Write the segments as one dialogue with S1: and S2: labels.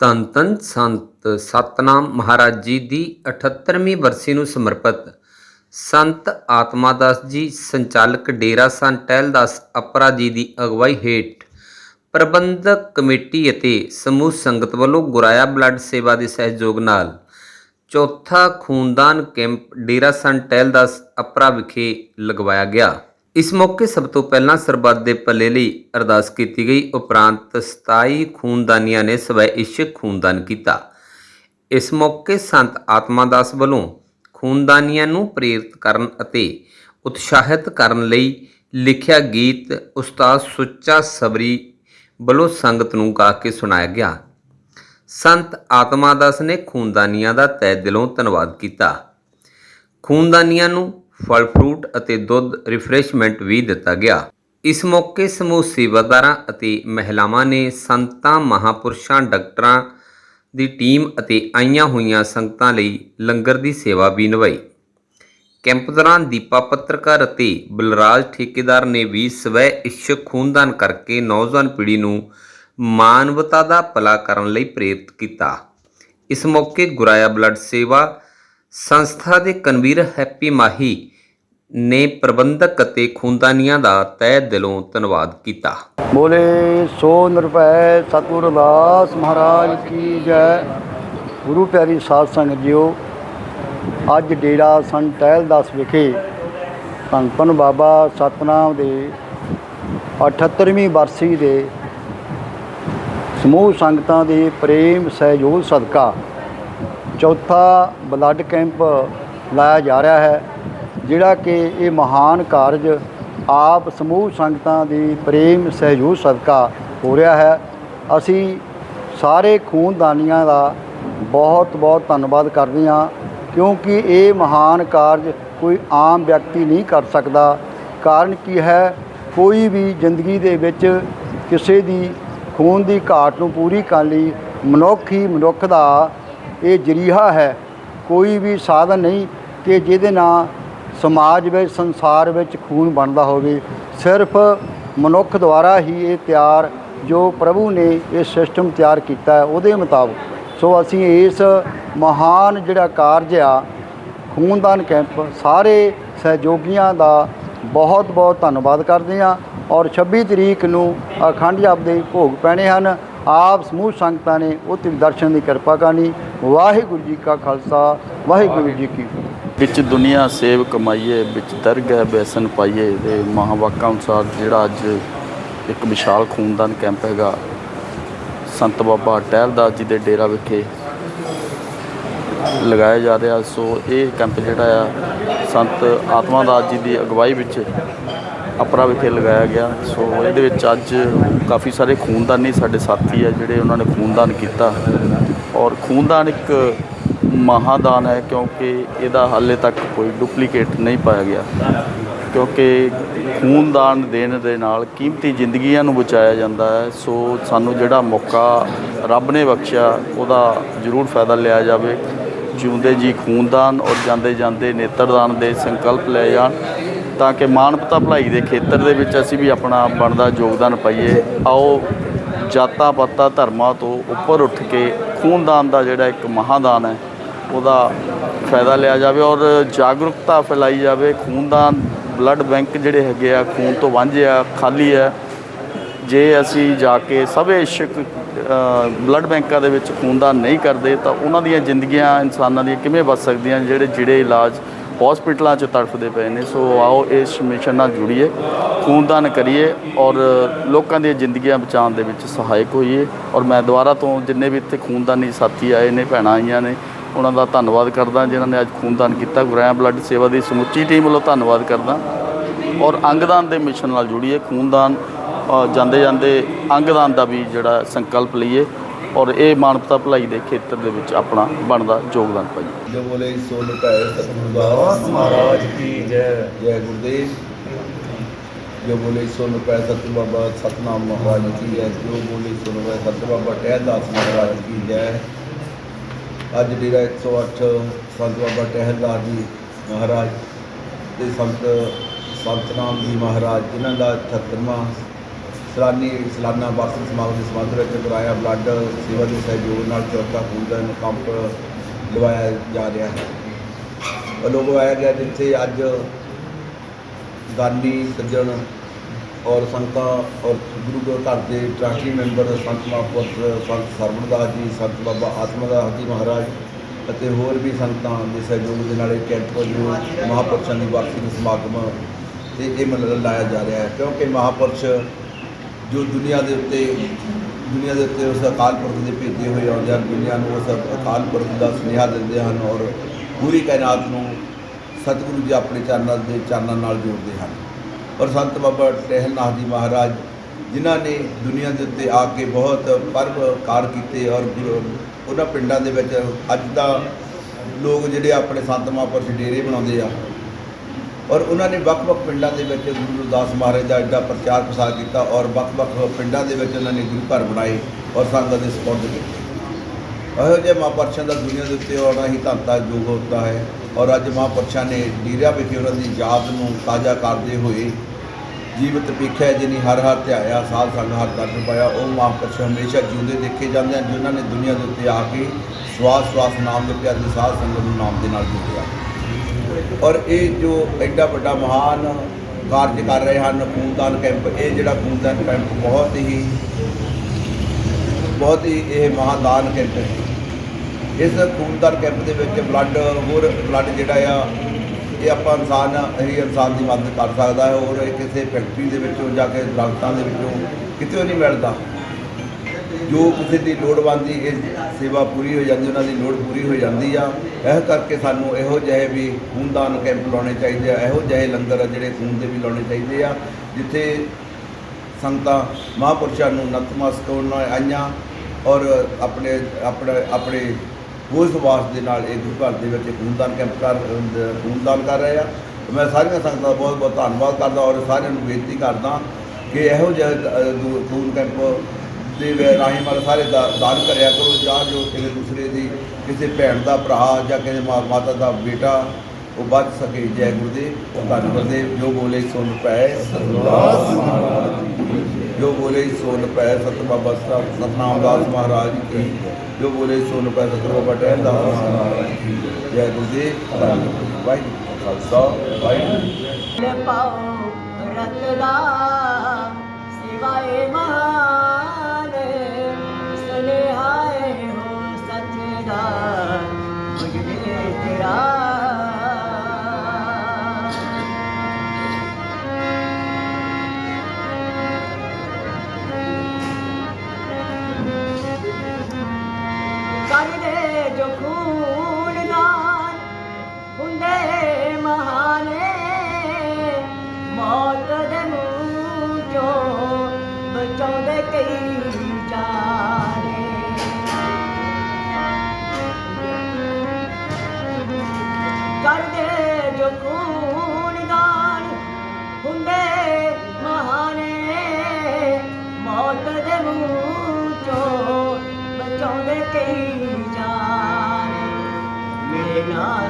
S1: ਧੰਨ ਧੰਨ ਸੰਤ ਸਤਨਾਮ ਮਹਾਰਾਜ ਜੀ ਦੀ 78ਵੀਂ ਬਰਸੀ ਨੂੰ ਸਮਰਪਿਤ। ਸੰਤ ਆਤਮਾ ਦਾਸ ਜੀ, ਸੰਚਾਲਕ ਡੇਰਾ ਸੰਤ ਟਹਿਲਦਾਸ ਅਪਰਾ ਜੀ ਦੀ ਅਗਵਾਈ ਹੇਠ ਪ੍ਰਬੰਧਕ ਕਮੇਟੀ ਅਤੇ ਸਮੂਹ ਸੰਗਤ ਵੱਲੋਂ ਗੁਰਾਇਆ ਬਲੱਡ ਸੇਵਾ ਦੇ ਸਹਿਯੋਗ ਨਾਲ ਚੌਥਾ ਖੂਨਦਾਨ ਕੈਂਪ ਡੇਰਾ ਸੰਤ ਟਹਿਲਦਾਸ ਅਪਰਾ ਵਿਖੇ ਲਗਵਾਇਆ ਗਿਆ। ਇਸ ਮੌਕੇ ਸਭ ਤੋਂ ਪਹਿਲਾਂ ਸਰਬੱਤ ਦੇ ਭਲੇ ਲਈ ਅਰਦਾਸ ਕੀਤੀ ਗਈ। ਉਪਰੰਤ 27 ਖੂਨਦਾਨੀਆਂ ਨੇ ਸਵੈ ਇਸ਼ਕ ਖੂਨਦਾਨ ਕੀਤਾ। ਇਸ ਮੌਕੇ ਸੰਤ ਆਤਮਾ ਦਾਸ ਵੱਲੋਂ ਖੂਨਦਾਨੀਆਂ ਨੂੰ ਪ੍ਰੇਰਿਤ ਕਰਨ ਅਤੇ ਉਤਸ਼ਾਹਿਤ ਕਰਨ ਲਈ ਲਿਖਿਆ ਗੀਤ ਉਸਤਾਦ ਸੁੱਚਾ ਸਬਰੀ ਵੱਲੋਂ ਸੰਗਤ ਨੂੰ ਗਾ ਕੇ ਸੁਣਾਇਆ ਗਿਆ। ਸੰਤ ਆਤਮਾ ਦਾਸ ਨੇ ਖੂਨਦਾਨੀਆਂ ਦਾ ਤਹਿ ਦਿਲੋਂ ਧੰਨਵਾਦ ਕੀਤਾ। ਖੂਨਦਾਨੀਆਂ ਨੂੰ ਫਲ ਫਰੂਟ ਅਤੇ ਦੁੱਧ ਰਿਫਰੈਸ਼ਮੈਂਟ ਵੀ ਦਿੱਤਾ ਗਿਆ। ਇਸ ਮੌਕੇ ਸਮੂਹ ਸੇਵਾਦਾਰਾਂ ਅਤੇ ਮਹਿਲਾਵਾਂ ਨੇ ਸੰਤਾਂ, ਮਹਾਪੁਰਸ਼ਾਂ, ਡਾਕਟਰਾਂ ਦੀ ਟੀਮ ਅਤੇ ਆਈਆਂ ਹੋਈਆਂ ਸੰਗਤਾਂ ਲਈ ਲੰਗਰ ਦੀ ਸੇਵਾ ਵੀ ਨਿਭਾਈ। ਕੈਂਪ ਦੌਰਾਨ ਦੀਪਾ ਪੱਤਰਕਾਰ ਅਤੇ ਬਲਰਾਜ ਠੇਕੇਦਾਰ ਨੇ ਵੀ ਸਵੈ ਇਛਕ ਖੂਨਦਾਨ ਕਰਕੇ ਨੌਜਵਾਨ ਪੀੜ੍ਹੀ ਨੂੰ ਮਾਨਵਤਾ ਦਾ ਭਲਾ ਕਰਨ ਲਈ ਪ੍ਰੇਰਿਤ ਕੀਤਾ। ਇਸ ਮੌਕੇ ਗੁਰਾਇਆ ਬਲੱਡ ਸੇਵਾ ਸੰਸਥਾ ਦੇ ਕਨਵੀਰ ਹੈਪੀ ਮਾਹੀ ਨੇ ਪ੍ਰਬੰਧਕ ਅਤੇ ਖੂਨਦਾਨੀਆਂ ਦਾ ਤਹਿ ਦਿਲੋਂ ਧੰਨਵਾਦ ਕੀਤਾ।
S2: ਬੋਲੇ ਸੋ ਨਿਰਭੈ ਸਤਿਗੁਰ ਰਵਿਦਾਸ ਮਹਾਰਾਜ ਕੀ ਜੈ। ਗੁਰੂ ਪਿਆਰੀ ਸਾਧ ਸੰਗਤ ਜੀਓ, ਅੱਜ ਡੇਰਾ ਸੰਤ ਟਹਿਲਦਾਸ ਵਿਖੇ ਧੰਨ ਧੰਨ ਬਾਬਾ ਸਤਨਾਮ ਦੇ 78ਵੀਂ ਬਰਸੀ ਦੇ ਸਮੂਹ ਸੰਗਤਾਂ ਦੇ ਪ੍ਰੇਮ ਸਹਿਯੋਗ ਸਦਕਾ ਚੌਥਾ ਬਲੱਡ ਕੈਂਪ ਲਾਇਆ ਜਾ ਰਿਹਾ ਹੈ, ਜਿਹੜਾ ਕਿ ਇਹ ਮਹਾਨ ਕਾਰਜ ਆਪ ਸਮੂਹ ਸੰਗਤਾਂ ਦੀ ਪ੍ਰੇਮ ਸਹਿਯੋਗ ਸਦਕਾ ਹੋ ਰਿਹਾ ਹੈ। ਅਸੀਂ ਸਾਰੇ ਖੂਨਦਾਨੀਆਂ ਦਾ ਬਹੁਤ ਬਹੁਤ ਧੰਨਵਾਦ ਕਰਦੇ ਹਾਂ, ਕਿਉਂਕਿ ਇਹ ਮਹਾਨ ਕਾਰਜ ਕੋਈ ਆਮ ਵਿਅਕਤੀ ਨਹੀਂ ਕਰ ਸਕਦਾ। ਕਾਰਨ ਕੀ ਹੈ, ਕੋਈ ਵੀ ਜ਼ਿੰਦਗੀ ਦੇ ਵਿੱਚ ਕਿਸੇ ਦੀ ਖੂਨ ਦੀ ਘਾਟ ਨੂੰ ਪੂਰੀ ਕਰਨ ਲਈ ਮਨੁੱਖ ਹੀ ਮਨੁੱਖ ਦਾ ਇਹ ਜਰੀਹਾ ਹੈ, ਕੋਈ ਵੀ ਸਾਧਨ ਨਹੀਂ ਕਿ ਜਿਹਦੇ ਨਾਲ ਸਮਾਜ ਵਿੱਚ, ਸੰਸਾਰ ਵਿੱਚ ਖੂਨ ਬਣਦਾ ਹੋਵੇ। ਸਿਰਫ ਮਨੁੱਖ ਦੁਆਰਾ ਹੀ ਇਹ ਤਿਆਰ, ਜੋ ਪ੍ਰਭੂ ਨੇ ਇਹ ਸਿਸਟਮ ਤਿਆਰ ਕੀਤਾ ਹੈ, ਉਹਦੇ ਮੁਤਾਬਕ। ਸੋ ਅਸੀਂ ਇਸ ਮਹਾਨ ਜਿਹੜਾ ਕਾਰਜ ਆ, ਖੂਨਦਾਨ ਕੈਂਪ, ਸਾਰੇ ਸਹਿਯੋਗੀਆਂ ਦਾ ਬਹੁਤ ਬਹੁਤ ਧੰਨਵਾਦ ਕਰਦੇ ਹਾਂ ਔਰ 26 ਤਰੀਕ ਨੂੰ ਅਖੰਡ ਜਾਪ ਦੇ ਭੋਗ ਪੈਣੇ ਹਨ। ਆਪ ਸਮੂਹ ਸੰਗਤਾਂ ਨੇ ਉੱਥੇ ਦਰਸ਼ਨ ਦੀ ਕਿਰਪਾ ਕਰਨੀ। ਵਾਹਿਗੁਰੂ ਜੀ ਕਾ ਖਾਲਸਾ, ਵਾਹਿਗੁਰੂ ਜੀ ਕੀ ਫਤਿਹ।
S3: ਵਿੱਚ ਦੁਨੀਆ ਸੇਵ ਕਮਾਈਏ, ਵਿੱਚ ਦਰਗ ਹੈ ਬੈਸਨ ਪਾਈਏ ਦੇ ਮਹਾਵਾਕਾਂ ਅਨੁਸਾਰ ਜਿਹੜਾ ਅੱਜ ਇੱਕ ਵਿਸ਼ਾਲ ਖੂਨਦਾਨ ਕੈਂਪ ਹੈਗਾ, ਸੰਤ ਬਾਬਾ ਟਹਿਲਦਾਸ ਜੀ ਦੇ ਡੇਰਾ ਵਿਖੇ ਲਗਾਇਆ ਜਾ ਰਿਹਾ। ਸੋ ਇਹ ਕੈਂਪ ਜਿਹੜਾ ਆ, ਸੰਤ ਆਤਮਾ ਦਾਸ ਜੀ ਦੀ ਅਗਵਾਈ ਵਿੱਚ ਅਪਰਾ ਵਿਖੇ ਲਗਾਇਆ ਗਿਆ। ਸੋ ਇਹਦੇ ਵਿੱਚ ਅੱਜ ਕਾਫੀ ਸਾਰੇ ਖੂਨਦਾਨੀ ਸਾਡੇ ਸਾਥੀ ਆ ਜਿਹੜੇ ਉਹਨਾਂ ਨੇ ਖੂਨਦਾਨ ਕੀਤਾ। ਔਰ ਖੂਨਦਾਨ ਇੱਕ ਮਹਾਦਾਨ ਹੈ ਕਿਉਂਕਿ ਇਹਦਾ ਹਾਲੇ ਤੱਕ ਕੋਈ ਡੁਪਲੀਕੇਟ ਨਹੀਂ ਪਾਇਆ ਗਿਆ। ਕਿਉਂਕਿ ਖੂਨਦਾਨ ਦੇਣ ਦੇ ਨਾਲ ਕੀਮਤੀ ਜ਼ਿੰਦਗੀਆਂ ਨੂੰ ਬਚਾਇਆ ਜਾਂਦਾ ਹੈ। ਸੋ ਸਾਨੂੰ ਜਿਹੜਾ ਮੌਕਾ ਰੱਬ ਨੇ ਬਖਸ਼ਿਆ, ਉਹਦਾ ਜ਼ਰੂਰ ਫਾਇਦਾ ਲਿਆ ਜਾਵੇ। ਜਿਉਂਦੇ ਜੀ ਖੂਨਦਾਨ ਔਰ ਜਾਂਦੇ ਜਾਂਦੇ ਨੇਤਰਦਾਨ ਦੇ ਸੰਕਲਪ ਲੈ ਜਾਣ। ਤਾਂ ਕਿ ਮਾਨਵਤਾ ਭਲਾਈ ਦੇ ਖੇਤਰ ਦੇ ਵਿੱਚ ਅਸੀਂ ਵੀ ਆਪਣਾ ਬਣਦਾ ਯੋਗਦਾਨ ਪਾਈਏ। ਆਓ ਜਾਤਾਂ ਪਾਤਾਂ ਧਰਮਾਂ ਤੋਂ ਉੱਪਰ ਉੱਠ ਕੇ ਖੂਨਦਾਨ ਦਾ ਜਿਹੜਾ ਇੱਕ ਮਹਾਦਾਨ ਹੈ, ਉਹਦਾ ਫਾਇਦਾ ਲਿਆ ਜਾਵੇ ਔਰ ਜਾਗਰੂਕਤਾ ਫੈਲਾਈ ਜਾਵੇ। ਖੂਨਦਾਨ, ਬਲੱਡ ਬੈਂਕ ਜਿਹੜੇ ਹੈਗੇ ਆ, ਖੂਨ ਤੋਂ ਵਾਂਝੇ ਆ, ਖਾਲੀ ਹੈ। ਜੇ ਅਸੀਂ ਜਾ ਕੇ ਸਭ ਇਸ਼ਕ ਬਲੱਡ ਬੈਂਕਾਂ ਦੇ ਵਿੱਚ ਖੂਨਦਾਨ ਨਹੀਂ ਕਰਦੇ, ਤਾਂ ਉਹਨਾਂ ਦੀਆਂ ਜ਼ਿੰਦਗੀਆਂ ਇਨਸਾਨਾਂ ਦੀਆਂ ਕਿਵੇਂ ਬਚ ਸਕਦੀਆਂ ਜਿਹੜੇ ਜਿਹੜੇ ਇਲਾਜ ਹਸਪੀਟਲਾਂ 'ਚ ਤੜਫਦੇ ਪਏ ਨੇ, ਸੋ ਆਓ ਇਸ ਮਿਸ਼ਨ ਨਾਲ ਜੁੜੀਏ, ਖੂਨਦਾਨ ਕਰੀਏ ਔਰ ਲੋਕਾਂ ਦੀਆਂ ਜ਼ਿੰਦਗੀਆਂ ਬਚਾਉਣ ਦੇ ਵਿੱਚ ਸਹਾਇਕ ਹੋਈਏ। ਔਰ ਮੈਂ ਦੁਬਾਰਾ ਤੋਂ ਜਿੰਨੇ ਵੀ ਇੱਥੇ ਖੂਨਦਾਨੀ ਸਾਥੀ ਆਏ ਨੇ, ਭੈਣਾਂ ਆਈਆਂ ਨੇ, ਉਹਨਾਂ ਦਾ ਧੰਨਵਾਦ ਕਰਦਾ, ਜਿਨ੍ਹਾਂ ਨੇ ਅੱਜ ਖੂਨਦਾਨ ਕੀਤਾ। ਗੁਰਾਇਆ ਬਲੱਡ ਸੇਵਾ ਦੀ ਸਮੁੱਚੀ ਟੀਮ ਵੱਲੋਂ ਧੰਨਵਾਦ ਕਰਦਾ। ਔਰ ਅੰਗਦਾਨ ਦੇ ਮਿਸ਼ਨ ਨਾਲ ਜੁੜੀਏ, ਖੂਨਦਾਨ ਜਾਂਦੇ ਜਾਂਦੇ ਅੰਗਦਾਨ ਦਾ ਵੀ ਜਿਹੜਾ ਸੰਕਲਪ ਲਈਏ। ਔਰ ਇਹ ਮਾਨਵਤਾ ਭਲਾਈ ਦੇ ਖੇਤਰ ਦੇ ਵਿੱਚ ਆਪਣਾ ਬਣਦਾ ਯੋਗਦਾਨ ਪਾਈਏ
S4: ਜੋ ਬੋਲੇ ਸੋ ਨਿਭਾਏ ਸਤਿਗੁਰੂ ਦਾਸ ਮਹਾਰਾਜ ਕੀ ਜੈ ਜੈ ਗੁਰਦੇਵ। ਜੋ ਬੋਲੇ ਸੋ ਨਿਭਾਏ ਸਤਿਗੁਰੂ ਬਾਬਾ ਸਤਨਾਮ ਮਹਾਰਾਜ ਕੀ ਜੈ। ਜੋ ਬੋਲੇ ਸੋ ਨਿਭਾਏ ਸਤਿਗੁਰੂ ਬਾਬਾ ਟਹਿਲਦਾਸ ਮਹਾਰਾਜ ਕੀ ਜੈ। ਅੱਜ ਡੇਰਾ 108 ਸੰਤ ਬਾਬਾ ਟਹਿਲਦਾਸ ਜੀ ਮਹਾਰਾਜ ਤੇ ਸੰਤ ਸੰਤਨਾਮ ਜੀ ਮਹਾਰਾਜ, ਜਿਨ੍ਹਾਂ ਦਾ 78ਵਾਂ ਸਲਾਨੀ ਸਾਲਾਨਾ ਵਾਰਸ਼ਿਕ ਸਮਾਗਮ ਦੇ ਸੰਬੰਧ ਵਿੱਚ ਕਰਾਇਆ ਬਲੱਡ ਸੇਵਾ ਦੇ ਸਹਿਯੋਗ ਨਾਲ ਚੌਥਾ ਖੂਨਦਾਨ ਕੈਂਪ ਲਵਾਇਆ ਜਾ ਰਿਹਾ ਹੈ। ਵੱਲੋਂ ਲੋਕ ਗਿਆ ਜਿੱਥੇ ਅੱਜ ਦਾਨੀ ਸੱਜਣ ਔਰ ਸੰਤਾਂ ਔਰ ਗੁਰੂ ਗ੍ਰੰਥ ਘਰ ਦੇ ਟਰਸਟੀ ਮੈਂਬਰ ਸੰਤ ਮਹਾਂਪੁਰਸ਼ ਸੰਤ ਸਰਵਣਦਾਸ ਜੀ, ਸੰਤ ਬਾਬਾ ਆਤਮਦਾਸ ਜੀ ਮਹਾਰਾਜ ਅਤੇ ਹੋਰ ਵੀ ਸੰਤਾਂ ਦੇ ਸਹਿਯੋਗ ਦੇ ਨਾਲ ਇਹ ਕੈਂਪ ਜੋ ਮਹਾਂਪੁਰਸ਼ਾਂ ਦੀ ਵਾਰਸ਼ਿਕ ਸਮਾਗਮ ਤੇ ਇਹ ਮਤਲਬ ਲਾਇਆ ਜਾ ਰਿਹਾ ਹੈ। ਕਿਉਂਕਿ ਮਹਾਂਪੁਰਸ਼ ਜੋ ਦੁਨੀਆ ਦੇ ਉੱਤੇ, ਦੁਨੀਆ ਦੇ ਉੱਤੇ ਉਸ ਅਕਾਲ ਪੁਰਖ ਦੇ ਭੇਜੇ ਹੋਏ ਆਉਂਦੇ ਹਨ, ਦੁਨੀਆ ਨੂੰ ਉਸ ਅਕਾਲ ਪੁਰਖ ਦਾ ਸੁਨੇਹਾ ਦਿੰਦੇ ਹਨ ਔਰ ਪੂਰੀ ਕਾਇਨਾਤ ਨੂੰ ਸਤਿਗੁਰੂ ਜੀ ਆਪਣੇ ਚਰਨਾਂ ਦੇ ਚਰਨਾਂ ਨਾਲ ਜੋੜਦੇ ਹਨ। ਔਰ ਸੰਤ ਬਾਬਾ ਟਹਿਲਨਾਥ ਜੀ ਮਹਾਰਾਜ, ਜਿਨ੍ਹਾਂ ਨੇ ਦੁਨੀਆ ਦੇ ਉੱਤੇ ਆ ਕੇ ਬਹੁਤ ਪਰਵ ਕਾਰ ਕੀਤੇ ਔਰ ਉਹਨਾਂ ਪਿੰਡਾਂ ਦੇ ਵਿੱਚ ਅੱਜ ਦਾ ਲੋਕ ਜਿਹੜੇ ਆਪਣੇ ਸੰਤ ਮਹਾਂਪੁਰਸ਼ ਡੇਰੇ ਬਣਾਉਂਦੇ ਆ ਔਰ ਉਹਨਾਂ ਨੇ ਵੱਖ-ਵੱਖ ਪਿੰਡਾਂ ਦੇ ਵਿੱਚ ਗੁਰੂ ਰਵਿਦਾਸ ਮਹਾਰਾਜ ਦਾ ਐਡਾ ਪ੍ਰਚਾਰ ਪ੍ਰਸਾਰ ਕੀਤਾ ਔਰ ਵੱਖ-ਵੱਖ ਪਿੰਡਾਂ ਦੇ ਵਿੱਚ ਉਹਨਾਂ ਨੇ ਗੁਰੂ ਘਰ ਬਣਾਏ ਔਰ ਸੰਗਤ ਦੇ ਸਪੁਰਦ ਕੀਤੇ। ਇਹੋ ਜਿਹੇ ਮਹਾਂਪੁਰਸ਼ਾਂ ਦਾ ਦੁਨੀਆ ਦੇ ਉੱਤੇ ਆਉਣਾ ਹੀ ਧੰਤਾ ਯੋਗ ਹੁੰਦਾ ਹੈ ਔਰ ਅੱਜ ਮਹਾਂਪੁਰਸ਼ਾਂ ਨੇ ਡੇਰਿਆਂ ਵਿਖੇ ਉਹਨਾਂ ਦੀ ਯਾਦ ਨੂੰ ਤਾਜ਼ਾ ਕਰਦੇ ਹੋਏ ਜੀਵਤ ਪੀਖਿਆ ਜਿਨੀ ਹਰ ਹਰ ਧਿਆਇਆ, ਸਾਧ ਸੰਗ ਹਰ ਦਰਸ਼ਨ ਪਾਇਆ, ਉਹ ਮਹਾਂਪੁਰਸ਼ ਹਮੇਸ਼ਾ ਜਿਉਂਦੇ ਦੇਖੇ ਜਾਂਦੇ ਹਨ, ਜਿਨ੍ਹਾਂ ਨੇ ਦੁਨੀਆ ਦੇ ਉੱਤੇ ਆ ਕੇ ਸਵਾਸ ਸਵਾਸ ਨਾਮ ਦੇ ਪਿਆਰੇ ਸਾਧ ਸੰਗਤ ਨੂੰ ਨਾਮ ਦੇ ਨਾਲ ਜੋੜਿਆ। ਔਰ ਇਹ ਜੋ ਐਡਾ ਵੱਡਾ ਮਹਾਨ ਕਾਰਜ ਕਰ ਰਹੇ ਹਨ ਖੂਨਦਾਨ ਕੈਂਪ, ਇਹ ਜਿਹੜਾ ਖੂਨਦਾਨ ਕੈਂਪ ਬਹੁਤ ਹੀ ਬਹੁਤ ਹੀ ਇਹ ਮਹਾਦਾਨ ਕੈਂਪ ਹੈ। ਇਸ ਖੂਨਦਾਨ ਕੈਂਪ ਦੇ ਵਿੱਚ ਬਲੱਡ, ਹੋਰ ਬਲੱਡ ਜਿਹੜਾ ਆ, ਇਹ ਆਪਾਂ ਇਨਸਾਨ ਹੀ ਇਨਸਾਨ ਦੀ ਮਦਦ ਕਰ ਸਕਦਾ ਹੈ ਔਰ ਇਹ ਕਿਸੇ ਫੈਕਟਰੀ ਦੇ ਵਿੱਚੋਂ ਜਾ ਕੇ ਦਰਖਤਾਂ ਦੇ ਵਿੱਚੋਂ ਕਿਤੇ ਨਹੀਂ ਮਿਲਦਾ। ਜੋ ਕਿਸੇ ਦੀ ਲੋੜਵੰਦ ਦੀ ਇਹ ਸੇਵਾ ਪੂਰੀ ਹੋ ਜਾਂਦੀ, ਉਹਨਾਂ ਦੀ ਲੋੜ ਪੂਰੀ ਹੋ ਜਾਂਦੀ ਆ, ਇਹ ਕਰਕੇ ਸਾਨੂੰ ਇਹੋ ਜਿਹੇ ਵੀ ਖੂਨਦਾਨ ਕੈਂਪ ਲਾਉਣੇ ਚਾਹੀਦੇ ਆ, ਇਹੋ ਜਿਹੇ ਲੰਗਰ ਆ ਜਿਹੜੇ ਖੂਨ ਦੇ ਵੀ ਲਾਉਣੇ ਚਾਹੀਦੇ ਆ, ਜਿੱਥੇ ਸੰਗਤਾਂ ਮਹਾਂਪੁਰਸ਼ਾਂ ਨੂੰ ਨਤਮਸਤਕ ਹੋਣ ਆਈਆਂ ਔਰ ਆਪਣੇ ਆਪਣੇ ਆਪਣੇ ਹੋਸ਼ ਵਾਸ ਦੇ ਨਾਲ ਇਹ ਗੁਰੂ ਘਰ ਦੇ ਵਿੱਚ ਖੂਨਦਾਨ ਕੈਂਪ ਕਰ, ਖੂਨਦਾਨ ਕਰ ਰਹੇ ਆ। ਮੈਂ ਸਾਰੀਆਂ ਸੰਗਤਾਂ ਦਾ ਬਹੁਤ ਬਹੁਤ ਧੰਨਵਾਦ ਕਰਦਾ ਔਰ ਸਾਰਿਆਂ ਨੂੰ ਬੇਨਤੀ ਕਰਦਾ ਕਿ ਇਹੋ ਜਿਹੇ ਖੂਨ ਕੈਂਪ ਦੇ ਰਾਹੀਂ ਮਤਲਬ ਸਾਰੇ ਦਾਨ ਕਰਿਆ ਕਰੋ। ਜਾਂ ਜੋ ਕਿਸੇ ਦੂਸਰੇ ਦੀ ਕਿਸੇ ਭੈਣ ਦਾ ਭਰਾ ਜਾਂ ਕਿਸੇ ਮਾਤਾ ਦਾ ਬੇਟਾ ਉਹ ਬਚ ਸਕੇ। ਜੈ ਗੁਰਦੇਵ। ਉਹ ਧੰਨ ਗੁਰਦੇਵ। ਜੋ ਬੋਲੇ ਸੁਣ ਪੈ ਜੋ ਬੋਲੇ ਸੁਣ ਪੈ ਸਤ ਬਾਬਾ ਸਾਹਿਬ ਸਤਨਾਮ ਦਾਸ ਮਹਾਰਾਜ ਕੀ ਜੋ। ਬੋਲੇ ਸੁਣ ਪੈ ਸਤ ਬਾਬਾ ਟਹਿਲ ਦਾਸ ਮਹਾਰਾਜ ਕੀ ਜੈ। ਗੁਰਦੇਵ। ਧੰਨ ਗੁਰਦੇਵ। ਵਾਹਿਗੁਰੂ ਖਾਲਸਾ। ਵਾਹਿਗੁਰੂ
S5: ਲੈ ਪਾਓ ਰਤਦਾ ਸਿਵਾਏ ਮਹਾਨ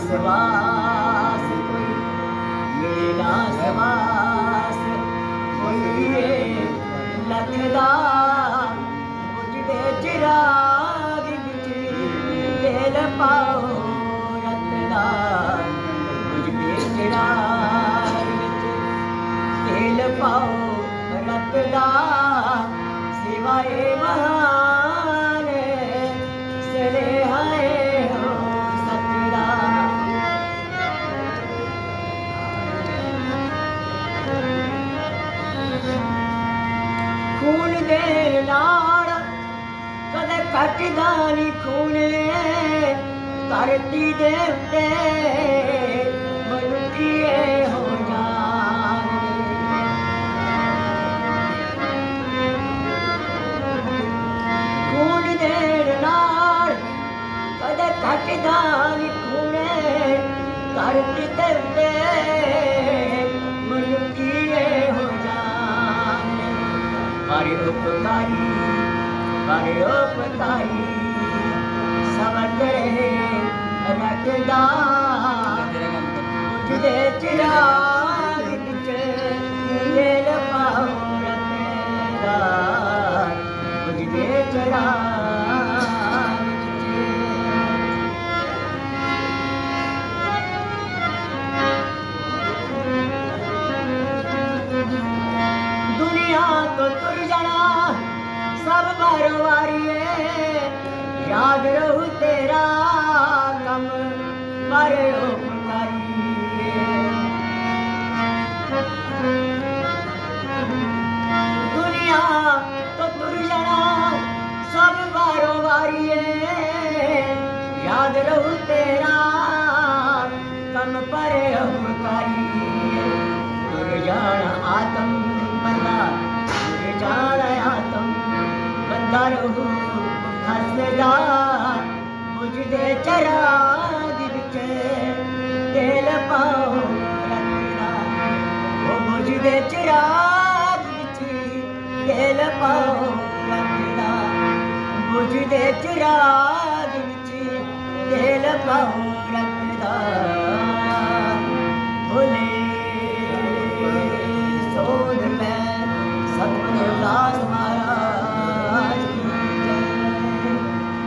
S5: ਸਵਾਸ ਕੋਈ ਮੇਰਾ ਨਾ ਸਵਾਸ ਕੋਈ ਲੱਖ ਦਾ ਬੁਝਦੇ ਚਿਰਾਗ ਵਿੱਚ ਤੇਲ ਪਾਓ ਰਤ ਦਾ ਬੁਝਦੇ ਚਿਰਾਗ ਵਿੱਚ ਤੇਲ ਪਾਓ ਰਤ ਦਾ ਸਿਵਾਏ ਮਹਾਨ ਸਨੇਹਾਏ ਹੋ ਸਤਿਦਾ ਖੂਨ ਦੇ ਕਦੇ ਘਟਦਾ ਨਹੀਂ ਖੂਨੇ ਧਰਤੀ ਦੇ ਉੱਤੇ ਮਨੁੱਖੀਏ ਹੋ ਜਾਣੇ ਖੂਨ ਦੇ ਨਾਲ ਕਦੇ ਘਟਦਾ ਨਹੀਂ ਖੂਨੇ ਧਰਤੀ ਦੇ ਉੱਤੇ ਮਨੁੱਖੀਏ ਹੋ ਜਾਣੇ ਹਰਿ ਉਪਕਾਰੀ ग्रंथे ਪਰਵਾਰੀਏ ਯਾਦ ਰਹੂ ਤੇਰਾ ਕੰਮ ਪਰਿਓ ਕਰੀਏ ਦੁਨੀਆ ਤੋਂ ਤੁਰ ਜਾਣਾ, ਸਭ ਵਾਰੋ ਵਾਰੀਏ, ਯਾਦ ਰਹੂ ਤੇਰਾ ਵਿੱਚ ਰਾਤ ਵਿੱਚ ਖੇਲ ਪਾਉਣਾ ਬੁਝ ਦੇ ਚਰਾਗ ਵਿੱਚ ਦਿਲ ਪਾਉ ਰੱਖਦਾ ਭੁਲੇ ਸੋਨ ਮੈਂ ਸਤਿਗੁਰ ਦਾਸ ਮਾਰ